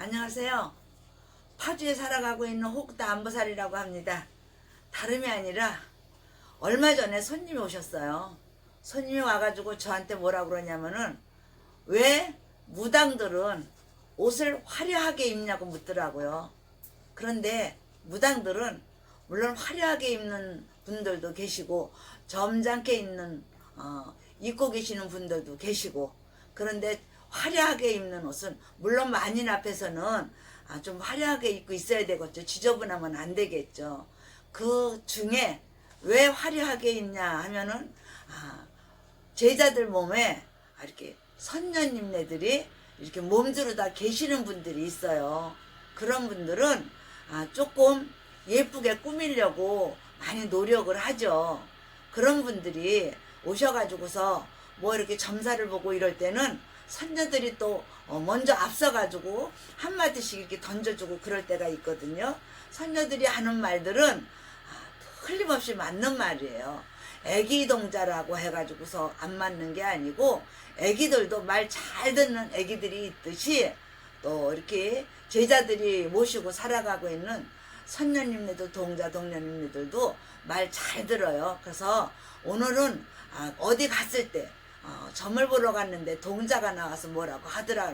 안녕하세요. 파주에 살아가고 있는 호크다 안보살이라고 합니다. 다름이 아니라 얼마 전에 손님이 오셨어요. 손님이 와가지고 저한테 뭐라 그러냐면은 왜 무당들은 옷을 화려하게 입냐고 묻더라고요. 그런데 무당들은 물론 화려하게 입는 분들도 계시고 점잖게 입는 어, 입고 계시는 분들도 계시고 그런데 화려하게 입는 옷은 물론 만인 앞에서는 아, 좀 화려하게 입고 있어야 되겠죠. 지저분하면 안 되겠죠. 그 중에 왜 화려하게 입냐 하면은 아, 제자들 몸에 아, 이렇게 선녀님네들이 이렇게 몸주로 다 계시는 분들이 있어요. 그런 분들은 아, 조금 예쁘게 꾸미려고 많이 노력을 하죠. 그런 분들이 오셔가지고서 뭐 이렇게 점사를 보고 이럴 때는 선녀들이 또 어, 먼저 앞서가지고 한마디씩 이렇게 던져주고 그럴 때가 있거든요. 선녀들이 하는 말들은 아, 틀림없이 맞는 말이에요. 애기 동자라고 해가지고서 안 맞는 게 아니고 애기들도 말 잘 듣는 애기들이 있듯이 또 이렇게 제자들이 모시고 살아가고 있는 선녀님네들 동자 동녀님네들도 말 잘 들어요. 그래서 오늘은 아, 어디 갔을 때 어, 점을 보러 갔는데 동자가 나와서 뭐라고 하더라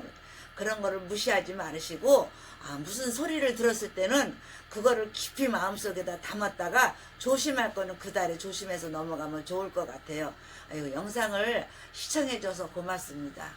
그런 거를 무시하지 말으시고 아, 무슨 소리를 들었을 때는 그거를 깊이 마음속에다 담았다가 조심할 거는 그 달에 조심해서 넘어가면 좋을 것 같아요. 아유, 영상을 시청해줘서 고맙습니다.